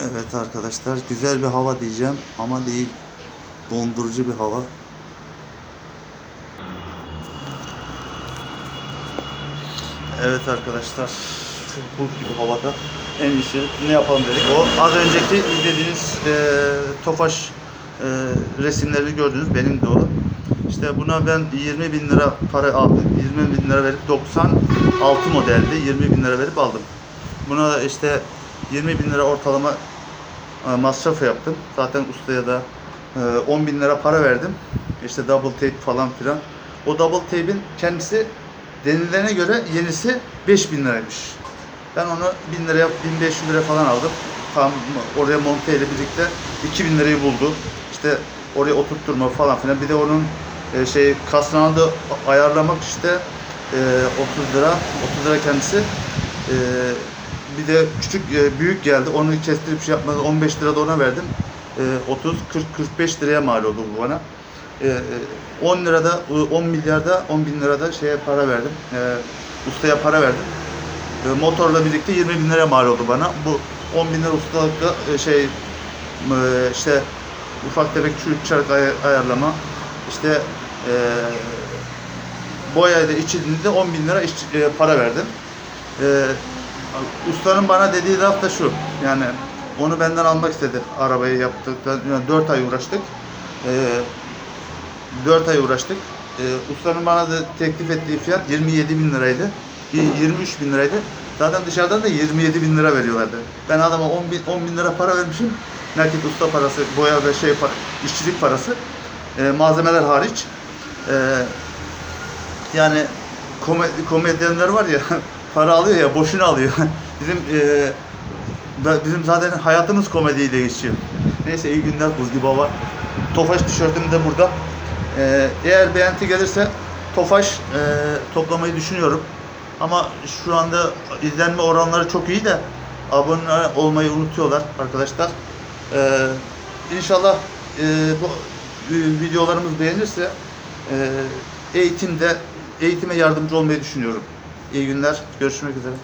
Evet arkadaşlar güzel bir hava diyeceğim ama değil dondurucu bir hava. Evet arkadaşlar bu gibi havada en iyisi ne yapalım dedik. O az önceki izlediğiniz e, Tofaş e, resimlerini gördünüz benim de o. İşte buna ben 20 bin lira para aldım. 20 bin lira verip 96 modeldi 20 bin lira verip aldım. Buna da işte 20 bin lira ortalama masrafı yaptım. Zaten ustaya da e, 10 bin lira para verdim. İşte double tape falan filan. O double tape'in kendisi denilene göre yenisi 5 bin liraymış. Ben onu 1000 liraya 1500 lira falan aldım. Tam oraya monte ile birlikte 2000 lirayı buldu. İşte oraya oturtturma falan filan. Bir de onun e, şey kasnağını da ayarlamak işte e, 30 lira. 30 lira kendisi. E, bir de küçük e, büyük geldi. Onu kestirip şey yapmadı. 15 lira da ona verdim. E, 30 40 45 liraya mal oldu bu bana. E, e, 10 lirada 10 milyarda 10 bin lirada şeye para verdim. E, ustaya para verdim. E, motorla birlikte 20 bin lira mal oldu bana. Bu 10 bin lira ustalıkla e, şey e, işte ufak tefek çürük çark ay- ayarlama işte e, boyayla içildiğinde 10 bin lira iş, e, para verdim. E, ustanın bana dediği laf da şu yani onu benden almak istedi arabayı yaptıktan yani 4 ay uğraştık. E, 4 ay uğraştık. E, ustanın bana da teklif ettiği fiyat 27 bin liraydı. Y- 23 bin liraydı. Zaten dışarıdan da 27 bin lira veriyorlardı. Ben adama 10 bin, 10 bin lira para vermişim. Nakit usta parası, boya ve şey pa- işçilik parası. E, malzemeler hariç. E, yani komedyenler var ya para alıyor ya boşuna alıyor. Bizim e, bizim zaten hayatımız komediyle geçiyor. Neyse iyi günler buz gibi hava. Tofaş tişörtüm de burada. E, eğer beğenti gelirse Tofaş e, toplamayı düşünüyorum. Ama şu anda izlenme oranları çok iyi de abone olmayı unutuyorlar arkadaşlar. E, inşallah e, bu e, videolarımız beğenirse e, eğitimde eğitime yardımcı olmayı düşünüyorum. İyi günler. Görüşmek üzere.